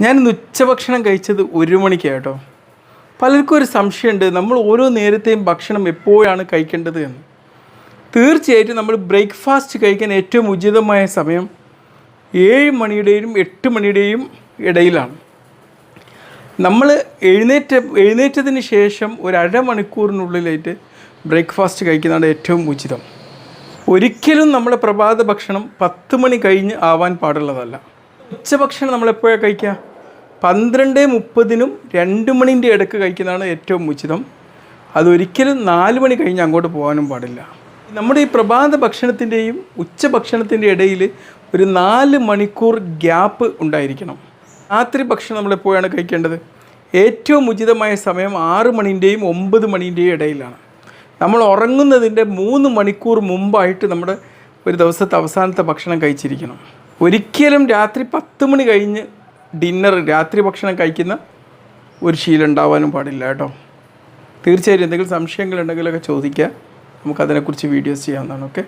ഞാനിന്ന് ഉച്ചഭക്ഷണം കഴിച്ചത് ഒരു മണിക്ക് കേട്ടോ. പലർക്കും ഒരു സംശയമുണ്ട് നമ്മൾ ഓരോ നേരത്തെയും ഭക്ഷണം എപ്പോഴാണ് കഴിക്കേണ്ടത് എന്ന്. തീർച്ചയായിട്ടും നമ്മൾ ബ്രേക്ക്ഫാസ്റ്റ് കഴിക്കാൻ ഏറ്റവും ഉചിതമായ സമയം ഏഴ് മണിയുടെയും എട്ട് മണിയുടെയും ഇടയിലാണ്. നമ്മൾ എഴുന്നേറ്റ എഴുന്നേറ്റതിന് ശേഷം ഒരു അരമണിക്കൂറിനുള്ളിലായിട്ട് ബ്രേക്ക്ഫാസ്റ്റ് കഴിക്കുന്നതാണ് ഏറ്റവും ഉചിതം. ഒരിക്കലും നമ്മുടെ പ്രഭാത ഭക്ഷണം പത്ത് മണി കഴിഞ്ഞ് ആവാൻ പാടുള്ളതല്ല. ഉച്ചഭക്ഷണം നമ്മൾ എപ്പോഴാണ് കഴിക്കുക? പന്ത്രണ്ട് മുപ്പതിനും രണ്ട് മണിന്റെ ഇടയ്ക്ക് കഴിക്കുന്നതാണ് ഏറ്റവും ഉചിതം. അതൊരിക്കലും നാല് മണി കഴിഞ്ഞ് അങ്ങോട്ട് പോകാനും പാടില്ല. നമ്മുടെ ഈ പ്രഭാത ഭക്ഷണത്തിന്റെയും ഉച്ചഭക്ഷണത്തിന്റെ ഇടയിൽ ഒരു നാല് മണിക്കൂർ ഗ്യാപ്പ് ഉണ്ടായിരിക്കണം. രാത്രി ഭക്ഷണം നമ്മൾ എപ്പോഴാണ് കഴിക്കേണ്ടത്? ഏറ്റവും ഉചിതമായ സമയം ആറ് മണിന്റെയും ഒമ്പത് മണിന്റെയും ഇടയിലാണ്. നമ്മൾ ഉറങ്ങുന്നതിന്റെ മൂന്ന് മണിക്കൂർ മുമ്പായിട്ട് നമ്മുടെ ഒരു ദിവസത്തെ അവസാനത്തെ ഭക്ഷണം കഴിച്ചിരിക്കണം. ഒരിക്കലും രാത്രി പത്ത് മണി കഴിഞ്ഞ് ഡിന്നർ രാത്രി ഭക്ഷണം കഴിക്കുന്ന ഒരു ശീലം ഉണ്ടാവാനും പാടില്ല കേട്ടോ. തീർച്ചയായും എന്തെങ്കിലും സംശയങ്ങളുണ്ടെങ്കിലൊക്കെ ചോദിക്കുക. നമുക്കതിനെക്കുറിച്ച് വീഡിയോസ് ചെയ്യാവുന്നതാണ്. ഓക്കെ?